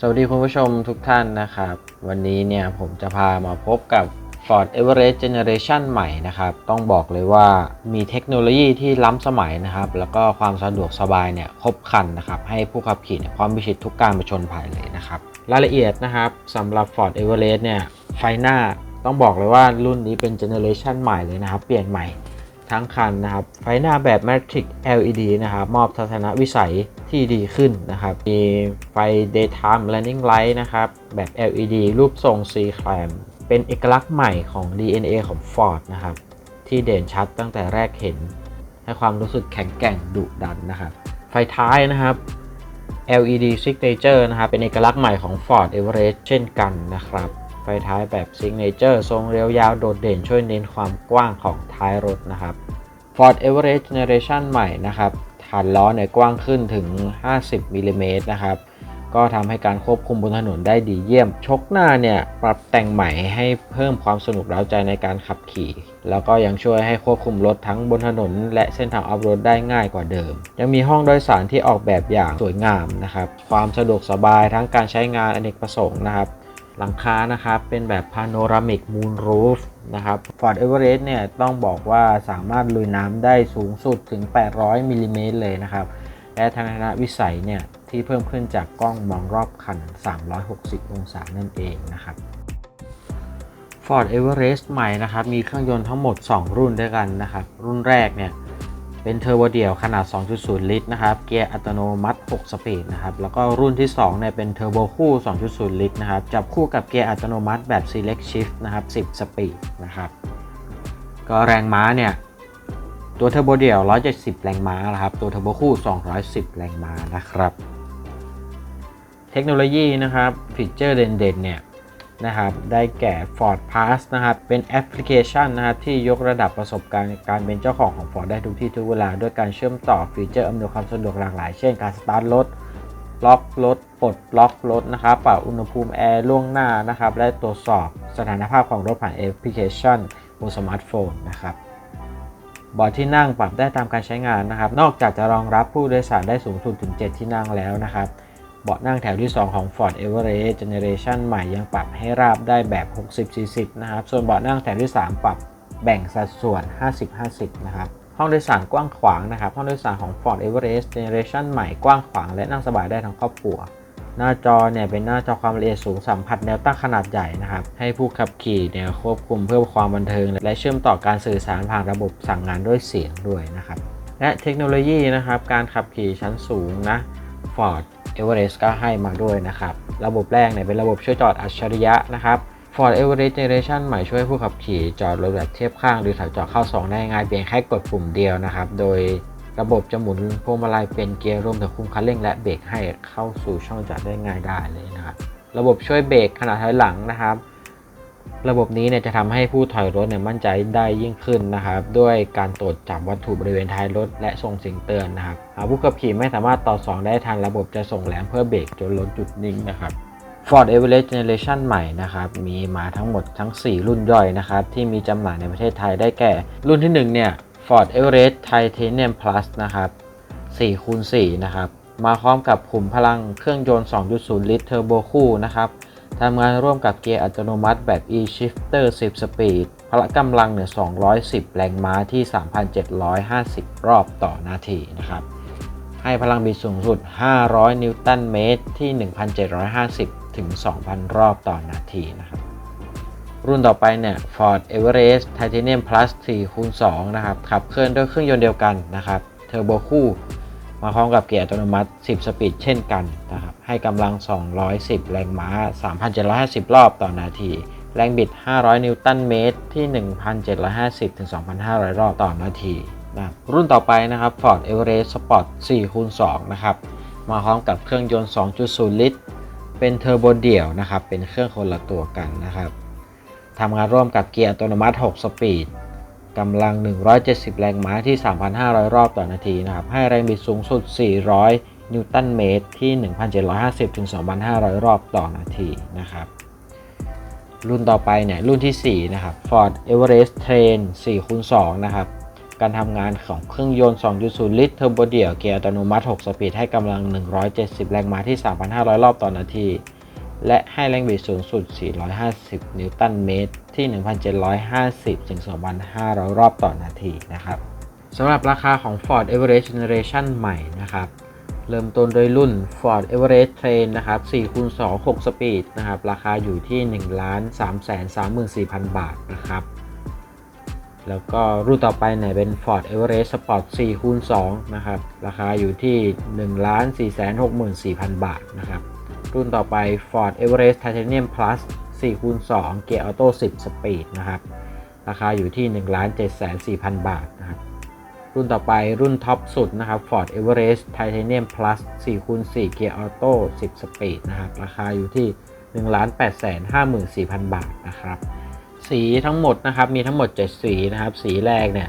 สวัสดีคุณผู้ชมทุกท่านนะครับ วันนี้เนี่ยผมจะพามาพบกับ Ford Everest Generation ใหม่นะครับ ต้องบอกเลยว่ามีเทคโนโลยีที่ล้ำสมัยนะครับ แล้วก็ความสะดวกสบายเนี่ยครบครันนะครับ ให้ผู้ขับขี่เนี่ยพร้อมพิชิตทุกการประชนภัยเลยนะครับ รายละเอียดนะครับสำหรับ Ford Everest เนี่ยไฟหน้าต้องบอกเลยว่ารุ่นนี้เป็นเจเนอเรชันใหม่เลยนะครับ เปลี่ยนใหม่ ทั้งคันนะครับ ไฟหน้าแบบ Matrix LED นะครับ มอบทัศนวิสัยที่ดีขึ้นนะครับ มีไฟ Daytime Running Light นะครับ แบบ LED รูปทรง C clamp เป็นเอกลักษณ์ใหม่ของ DNA ของ Ford นะครับ ที่เด่นชัดตั้งแต่แรกเห็น ให้ความรู้สึกแข็งแกร่งดุดันนะครับ ไฟท้ายนะครับ LED Signature นะครับ เป็นเอกลักษณ์ใหม่ของ Ford Everest เช่นกันนะครับ ฟท้ายแบบ Signature ทรงเรียวยาวโดดเด่นช่วยเน้นความกว้างของท้ายรถนะครับ Ford Everest Generation ใหม่นะครับฐานล้อเนี่ยกว้างขึ้นถึง 50มิลลิเมตรนะครับก็ทำให้การควบคุมบนถนนได้ดีเยี่ยม ชกหน้าเนี่ยปรับแต่งใหม่ให้เพิ่มความสนุกเร้าใจในการขับขี่ แล้วก็ยังช่วยให้ควบคุมรถทั้งบนถนน และเส้นทางออฟโรดได้ง่ายกว่าเดิม ยังมีห้องโดยสารที่ออกแบบอย่างสวยงามนะครับ ความสะดวกสบายทั้งการใช้งานอเนกประสงค์นะครับ หลังคานะครับ เป็นแบบ Panoramic Moon Roof นะครับ Ford Everest เนี่ยต้องบอกว่าสามารถลุยน้ำได้สูงสุดถึง 800มิลลิเมตรเลยนะครับ และทัศนวิสัยเนี่ยที่เพิ่มขึ้นจากกล้องมองรอบคัน 360 องศานั่นเองนะครับ Ford Everest ใหม่นะครับ มีเครื่องยนต์ทั้งหมด 2 รุ่นด้วยกันนะครับ รุ่นแรกเนี่ย เป็นเทอร์โบเดี่ยวขนาด 2.0 ลิตรนะครับ เกียร์อัตโนมัติ 6 สปีดนะครับ แล้วก็รุ่นที่2เนี่ยเป็นเทอร์โบคู่ 2.0 ลิตรนะครับ จับคู่กับเกียร์อัตโนมัติแบบ Select Shift นะครับ 10 สปีดนะครับ ก็แรงม้าเนี่ย ตัวเทอร์โบเดี่ยว 170 แรงม้านะครับ ตัวเทอร์โบคู่ 210 แรงม้านะครับ เทคโนโลยีนะครับฟีเจอร์เด่นๆเนี่ย นะครับ ได้แก่ Ford Pass นะครับ เป็นแอปพลิเคชันนะครับที่ยกระดับประสบการณ์การเป็นเจ้าของของ Ford ได้ทุกที่ทุกเวลา ด้วยการเชื่อมต่อฟีเจอร์อำนวยความสะดวกหลากหลาย เช่น การสตาร์ทรถ ล็อกรถ ปลดล็อกรถนะครับปรับอุณหภูมิแอร์ล่วงหน้านะครับ และตรวจสอบสถานภาพของรถผ่านแอปพลิเคชันบนสมาร์ทโฟนนะครับเบาะที่นั่งปรับได้ตามการใช้งานนะครับ นอกจากจะรองรับผู้โดยสารได้สูงสุดถึง 7 ที่นั่งแล้วนะครับ เบาะนั่งแถวที่ 2 ของ Ford Everest Generation ใหม่ยังปรับให้ราบได้แบบ 60-40 นะครับ ส่วนเบาะนั่งแถวที่ 3 ปรับแบ่งสัดส่วน 50-50 นะครับ ห้องโดยสารกว้างขวางนะครับ ห้องโดยสารของ Ford Everest Generation ใหม่กว้างขวางและนั่งสบายได้ทั้งครอบครัว หน้าจอเนี่ยเป็นหน้าจอความละเอียดสูงสัมผัสแนวตั้งขนาดใหญ่นะครับ ให้ผู้ขับขี่เนี่ยควบคุมเพื่อความบันเทิง และเชื่อมต่อการสื่อสารผ่านระบบสั่งงานด้วยเสียงด้วยนะครับ และเทคโนโลยีนะครับ การขับขี่ชั้นสูงนะ Ford Everest ก็ให้มาด้วยนะครับ ระบบแรกเนี่ยเป็นระบบช่วยจอดอัจฉริยะนะครับ Ford Everest Generation ใหม่ช่วยผู้ขับขี่จอดรถแบบเทียบข้าง หรือถอยจอดเข้าสองได้ง่ายเพียงแค่กดปุ่มเดียวนะครับ โดยระบบจะหมุนพวงมาลัยเป็นเกียร์รวมถึงคุมคันเร่งและเบรกให้เข้าสู่ช่องจอดได้ง่ายได้เลยนะครับ ระบบช่วยเบรกขณะถอยหลังนะครับ ระบบนี้เนี่ยจะทำให้ผู้ถอยรถเนี่ยมั่นใจได้ยิ่งขึ้นนะครับด้วยการตรวจจับวัตถุบริเวณท้ายรถ และส่งสียงเตือนนะครับหากผู้ขับขี่ไม่สามารถต่อสองได้ทันระบบจะส่งแหลมเพื่อเบรกจนรถจุดนิ่งนะครับ Ford Everest Generation ใหม่นะครับมีมาทั้งหมดทั้ง 4 รุ่นย่อยนะครับที่มีจำหน่ายในประเทศไทยได้แก่ รุ่นที่1เนี่ย Ford Everest Titanium Plus นะครับ4คูณ4นะครับมาพร้อมกับขุมพลังเครื่องยนต์ 2.0 ลิตรเทอร์โบคู่นะครับ ทำงานร่วมกับเกียร์อัตโนมัติแบบ e-shifter 10 สปีด พละกำลังเหนี่ย210 แรงม้าที่ 3,750 รอบต่อนาทีนะครับ ให้พลังบิดสูงสุด 500 นิวตันเมตรที่ 1,750 ถึง 2,000 รอบต่อนาทีนะครับ รุ่นต่อไปเนี่ย Ford Everest Titanium Plus 4คูณ2นะครับ ขับเคลื่อนด้วยเครื่องยนต์เดียวกันนะครับ เทอร์โบคู่ มาพร้อมกับเกียร์อัตโนมัติ 10 สปีดเช่นกันนะครับ ให้กำลัง 210 แรงม้า 3,750 รอบต่อนาที แรงบิด 500 นิวตันเมตรที่ 1,750 ถึง 2,500 รอบต่อนาทีนะรุ่นต่อไปนะครับ Ford Everest Sport 4 2 นะครับ มาพร้อมกับเครื่องยนต์ 2.0 ลิตร เป็นเทอร์โบเดี่ยวนะครับ เป็นเครื่องคนละตัวกันนะครับทำงานร่วมกับเกียร์อัตโนมัติ 6 สปีด กำลัง 170 แรงม้าที่ 3,500 รอบต่อนาทีนะครับ ให้แรงบิดสูงสุด 400 นิวตันเมตรที่ 1,750 ถึง 2,500 รอบต่อนาทีนะครับ รุ่นต่อไปเนี่ยรุ่นที่ 4 นะครับ Ford Everest Train 4คูณ2นะครับ การทำงานของเครื่องยนต์ 2.0 ลิตรเทอร์โบเดี่ยวเกียร์อัตโนมัติ 6 สปีดให้กำลัง 170 แรงม้าที่ 3,500 รอบต่อนาที และให้แรงบิดสูงสุด 450 นิวตันเมตร ที่ 1,750 ถึง 2,500 รอบต่อนาทีนะครับสำหรับราคาของ Ford Everest Generation ใหม่นะครับ เริ่มต้นโดยรุ่น Ford Everest Train นะครับ4คูณ2 6 สปีดนะครับ ราคาอยู่ที่ 1 3 3 4 0 0 0 บาทนะครับ แล้วก็รุ่นต่อไปเนี่ยเป็น Ford Everest Sport 4คูณ2นะครับ ราคาอยู่ที่ 1 4 6 4 0 0 0 บาทนะครับ รุ่นต่อไป Ford Everest Titanium Plus 4คูณ2เกียร์ออโต้10 สปีดนะครับ ราคาอยู่ที่ 1 7 4 0 0 0 บาทนะครับ รุ่นต่อไปรุ่นท็อปสุดนะครับ Ford Everest Titanium Plus 4คูณ4เกียร์ออโต้10 สปีดนะครับ ราคาอยู่ที่ 1 8 5 4 0 0 0 บาทนะครับ สีทั้งหมดนะครับ มีทั้งหมด 7 สีนะครับ สีแรกเนี่ย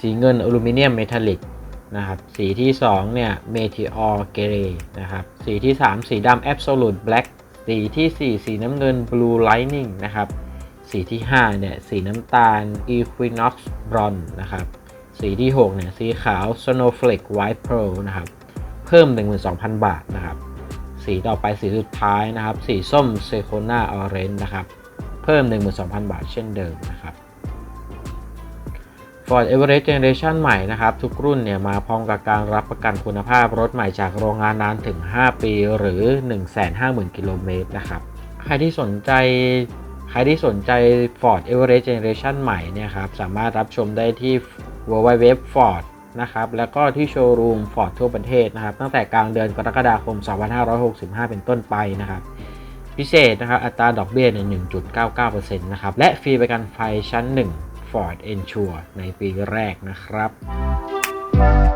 สีเงินอลูมิเนียมเมทัลลิก นะครับสีที่ 2 เนี่ยเมทิออร์เกรนะครับสีที่ 3 สีดำ Absolute Black สีทีสี่ 4 สีน้ำเงิน Blue Lightning นะครับสีที่ 5 เนี่ย สีน้ำตาล Equinox Bronze นะครับสีที่ 6 เนี่ย สีขาว Snowflake White Pearl นะครับเพิ่ม 12,000 บาทนะครับสีต่อไปสีสุดท้ายนะครับ สีส้ม Sequoia Orange นะครับเพิ่ม 12,000 บาทเช่นเดิมนะครับ Ford Everest Generation ใหม่นะครับ ทุกรุ่นเนี่ยมาพร้อมกับการรับประกันคุณภาพรถใหม่จากโรงงานนานถึง 5 ปีหรือ 150,000 กิโลเมตรนะครับ ใครที่สนใจใครที่สนใจ Ford Everest Generation ใหม่เนี่ยครับสามารถรับชมได้ที่ www Ford นะครับแล้วก็ที่โชว์รูม Ford ทั่วประเทศนะครับ ตั้งแต่กลางเดือนกรกฎาคม 2565 เป็นต้นไปนะครับ พิเศษนะครับอัตราดอกเบี้ยเนี่ย1.99%นะครับ และฟรีประกันไฟชั้น 1 Ford Ensure ในปีแรกนะครับ